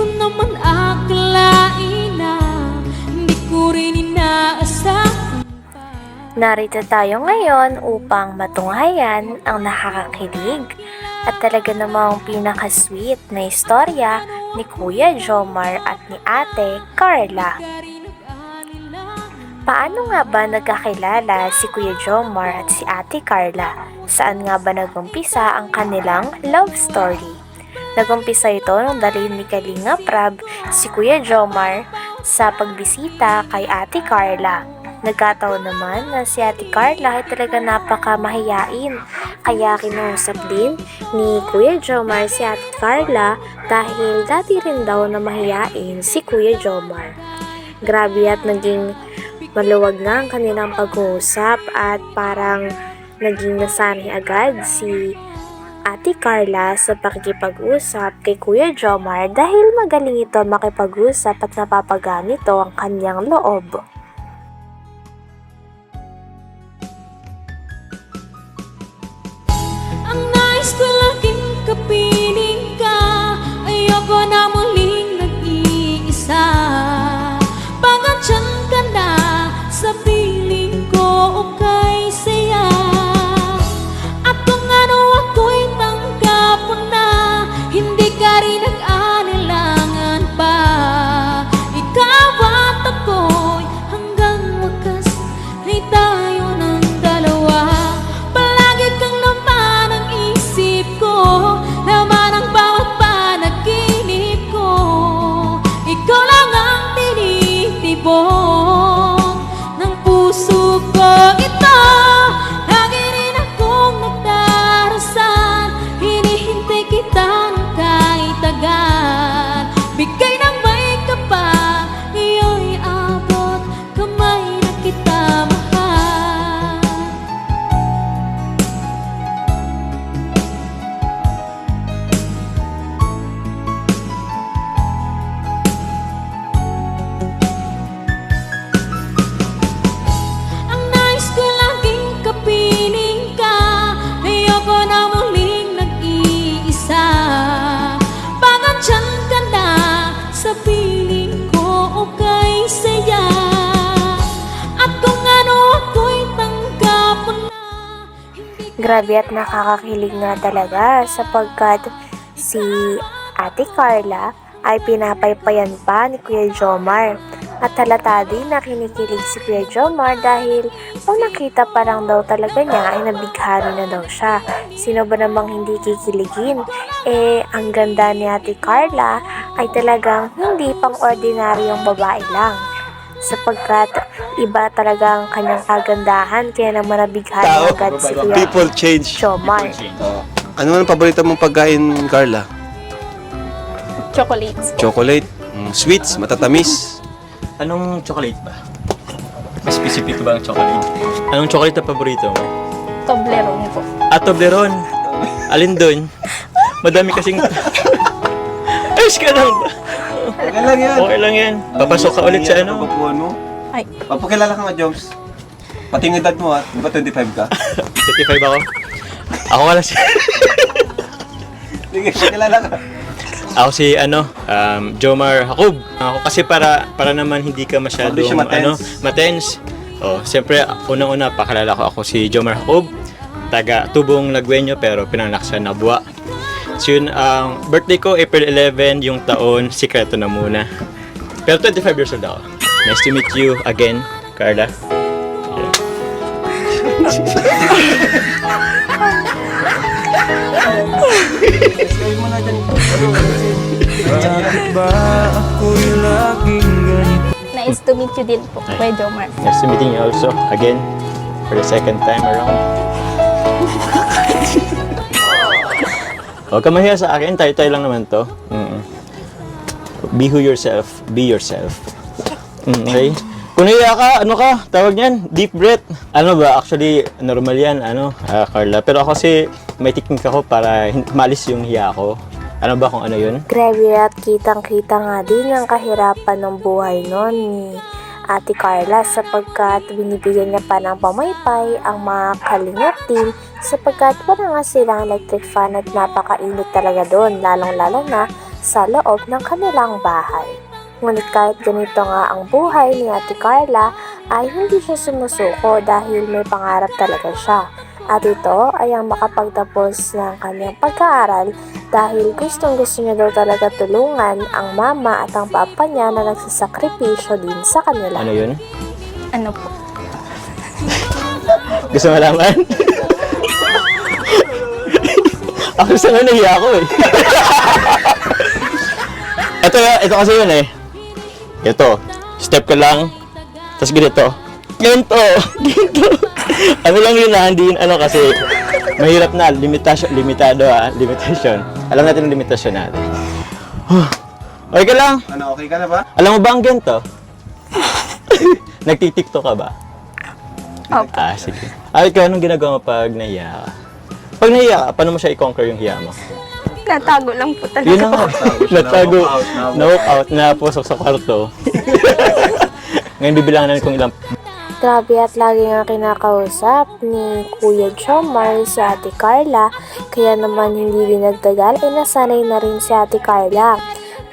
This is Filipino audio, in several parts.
ko naman akalain na Hindi ko rin inaasahan Narito tayo ngayon upang matunghayan ang nakakakilig at talaga namang pinaka-sweet na istorya ni Kuya Jomar at ni Ate Carla. Paano nga ba nagkakilala si Kuya Jomar at si Ate Carla? Saan nga ba nagumpisa ang kanilang love story? Nagumpisa ito nung dalhin ni Kalinga Prab si Kuya Jomar sa pagbisita kay Ate Carla. Nagkataon naman na si Ate Carla ay talaga napakamahiyain. Kaya kinuusap din ni Kuya Jomar si Ate Carla dahil dati rin daw na mahiyain si Kuya Jomar. Grabe at naging maluwag na ang kanilang pag-uusap at parang naging nasanay agad si Ate Carla sa pakikipag-usap kay Kuya Jomar dahil magaling ito makipag-usap at napapagaan nito ang kanyang loob. Grabe at nakakakilig nga talaga sapagkat si Ate Carla ay pinapaypayan pa ni Kuya Jomar. At halata din na kinikilig si Kuya Jomar dahil kung nakita pa lang daw talaga niya ay nabighani na daw siya. Sino ba namang hindi kikiligin? Eh, ang ganda ni Ate Carla ay talagang hindi pang ordinaryong babae lang. Sapagkat iba talaga ang kanyang kagandahan kaya naman nabighani Tao, agad si Kuya People change. Jomar. Ano ang paborito mong pagkain, Carla? Chocolates. Chocolate, mm, sweets, matatamis. Anong chocolate ba? Mas specific ba ang chocolate? Anong chocolate na paborito mo? Toblerone po. Ah, Toblerone. Alin doon? Madami kasing... Ayos ka lang ba? Okay lang yan. Okay lang yan. Papasok ka ulit sa ano? Papuan mo. Ay. Papakilala ka nga, Joms. Pati yung edad mo, ha? Di ba 25 ka? 55 ako. Ako wala si... Sige, pakilala ka. Ako si ano, um, Jomar Hakob. Ako kasi para para naman hindi ka masyadong siya matense. ano, matense. Oh, siyempre unang-una pakilala ko ako si Jomar Hakob, taga Tubong Lagwenyo pero pinanganak sa Nabua. So yun, ang birthday ko April 11, yung taon sikreto na muna. Pero 25 years old ako. Nice to meet you again, Carla. Nice to meet you din po, Kuya Jomar. Nice to meeting you also again for the second time around. Huwag ka mahiya sa akin, tayo-tayo lang naman to. Mm. Be who yourself, be yourself. Mm, okay? Kung nahiya ka, ano ka, tawag niyan, deep breath. Ano ba, actually, normal yan, ano, ah, Carla. Pero ako kasi, may technique ako para malis yung hiya ko. Ano ba kung ano yun? Grabe at kitang-kita nga din ang kahirapan ng buhay noon ni Ate Carla sapagkat binibigyan niya pa ng pamaypay ang mga kalingap team sapagkat wala nga silang electric fan at napakainit talaga doon lalong-lalo na sa loob ng kanilang bahay. Ngunit kahit ganito nga ang buhay ni Ate Carla ay hindi siya sumusuko dahil may pangarap talaga siya. At ito ay ang makapagtapos ng kanyang pag-aaral dahil gustong gusto niya daw talaga tulungan ang mama at ang papa niya na nagsasakripisyo din sa kanila. Ano yun? Ano po? Gusto mo malaman? ako sa nga nahiya ako eh. ito, ito kasi yun eh. Ito, step ka lang, tapos ganito. Ganito, ganito. ano lang yun ah, hindi yun ano kasi mahirap na, limitasyon, limitado ah, limitation. Alam natin ang limitasyon natin. okay ka lang. Ano, okay ka na ba? Alam mo ba ang ganito? Nagtitiktok ka ba? Opo. Ah, sige. Ah, ikaw, anong ginagawa mo pag nahiya ka? Pag nahiya ka, paano mo siya i-conquer yung hiya mo? Natago lang po talaga. Yun na nga. Natago. Na-walk out, na-walk Na-walk out, napusok sa kwarto. Ngayon bibilangan namin kung ilang Grabe at lagi nga kinakausap ni Kuya Jomar si Ate Carla, kaya naman hindi din nagtagal ay nasanay na rin si Ate Carla.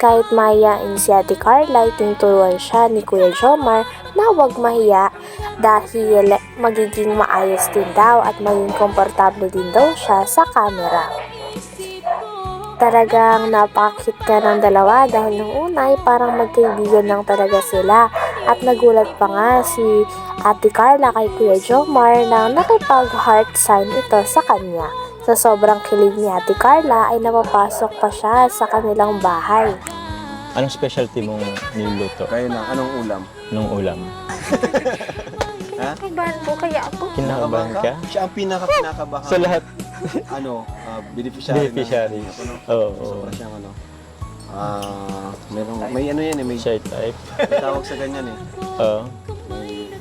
Kahit mahiyain si Ate Carla, tinuturuan siya ni Kuya Jomar na huwag mahiya dahil magiging maayos din daw at maging komportable din daw siya sa camera. Talagang napakakit ka ng dalawa dahil nung una ay parang magkaibigan lang talaga sila. At nagulat pa nga si Ate Carla kay Kuya Jomar nang nakipag-heart sign ito sa kanya. Sa sobrang kilig ni Ate Carla ay napapasok pa siya sa kanilang bahay. Anong specialty mong niluluto Kayo na, anong ulam? nung ulam? Kaibahan po kaya ako. Kinakabahan ka? Siya ang pinaka-pinakabahan. Sa lahat. ano, uh, beneficiary. Beneficiary. ano, Oo. oo. Sobra siyang ano. Ah, merong, may ano yan eh, may, Shy type. may tawag sa ganyan eh. Oo. May,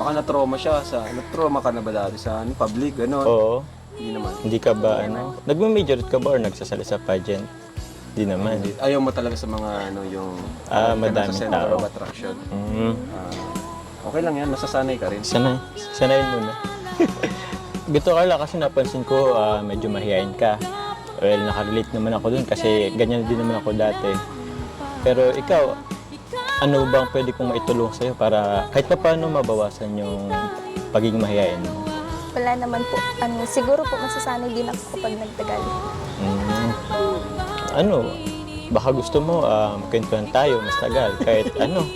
baka na-trauma siya sa, na-trauma ka na ba dati sa ano, public, gano'n? Oo. Hindi naman. Hindi ka ba ano? Nagme-major ka ba or nagsasali sa pageant? Hindi naman. Hindi. Ayaw mo talaga sa mga ano, yung... Ah, ganun madaming sa center tao. of attraction. Mm. Ah, okay lang yan, nasasanay ka rin. Sanay. Sanayin mo na. Gito Carla, kasi napansin ko ah, medyo mahihain ka. Well, nakarelate naman ako dun kasi ganyan din naman ako dati. Pero ikaw, ano bang pwede kong maitulong sa'yo para kahit pa paano mabawasan yung pagiging mahihain mo? Wala naman po. Ano, siguro po masasanay din ako kapag nagtagal. Mm. Ano, baka gusto mo uh, magkwentuhan tayo mas tagal kahit ano.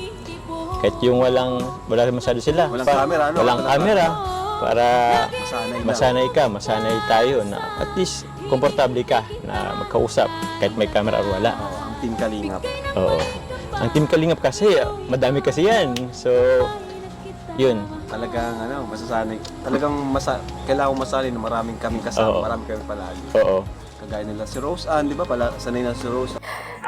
Kahit yung walang, wala masyado sila. Walang camera, ano? Walang Walang camera. Para Masanay masanay ka, masanay tayo na at least komportable ka na magkausap kahit may camera or wala. Oo, ang team kalingap. Oo. Ang Team Kalingap kasi, madami kasi yan. So, yun. Talagang ano, masasanay. Talagang masa, kailangan masanay na maraming kaming kasama, Oo. maraming kami palagi. Oo. Kagaya nila si Rose Ann, di ba? Pala, sanay na si Rose Ann.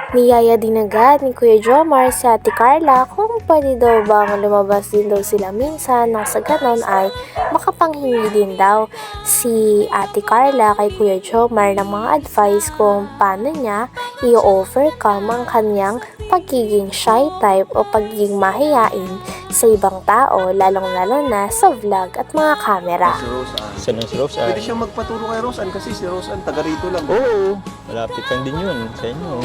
Niyaya din agad ni Kuya Jomar si Ate Carla kung pwede daw bang lumabas din daw sila minsan nang sa ganon ay makapanghingi din daw si Ate Carla kay Kuya Jomar ng mga advice kung paano niya i-overcome ang kanyang pagiging shy type o pagiging mahiyain sa ibang tao lalong-lalo na sa vlog at mga kamera. Si Rose Ann. Sana si Rose Ann. Pwede siyang magpaturo kay Rose Ann kasi si Rose Ann taga rito lang. Oo, malapit lang din yun sa inyo.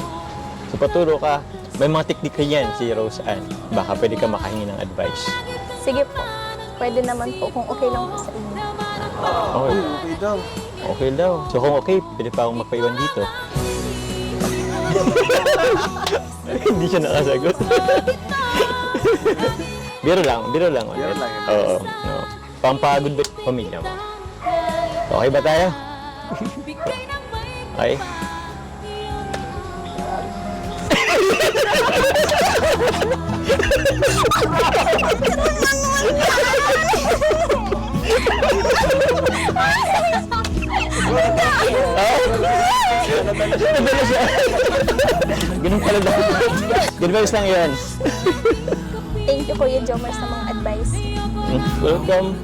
So paturo ka. May mga teknika yan si Rose Ann. Baka pwede ka makahingi ng advice. Sige po. Pwede naman po kung okay lang po sa inyo. Okay. Okay daw. Okay daw. So kung okay, pwede pa akong magpaiwan dito. Hindi siya nakasagot. biro lang, biro lang ulit. Biro lang, yun. Oo. No. Pampagod ba pamilya mo? Okay ba tayo? Okay. Nadala siya. Ganun pala daw. Advice lang yan. Thank you Kuya Jomar sa mga advice. Welcome.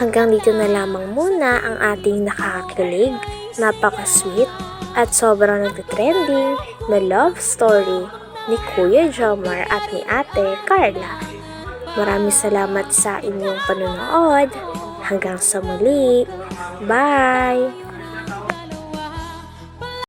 Hanggang dito na lamang muna ang ating nakakakilig, napaka-sweet, at sobrang nagtitrending na love story ni Kuya Jomar at ni Ate Carla. Maraming salamat sa inyong panonood. Hanggang sa muli. Bye!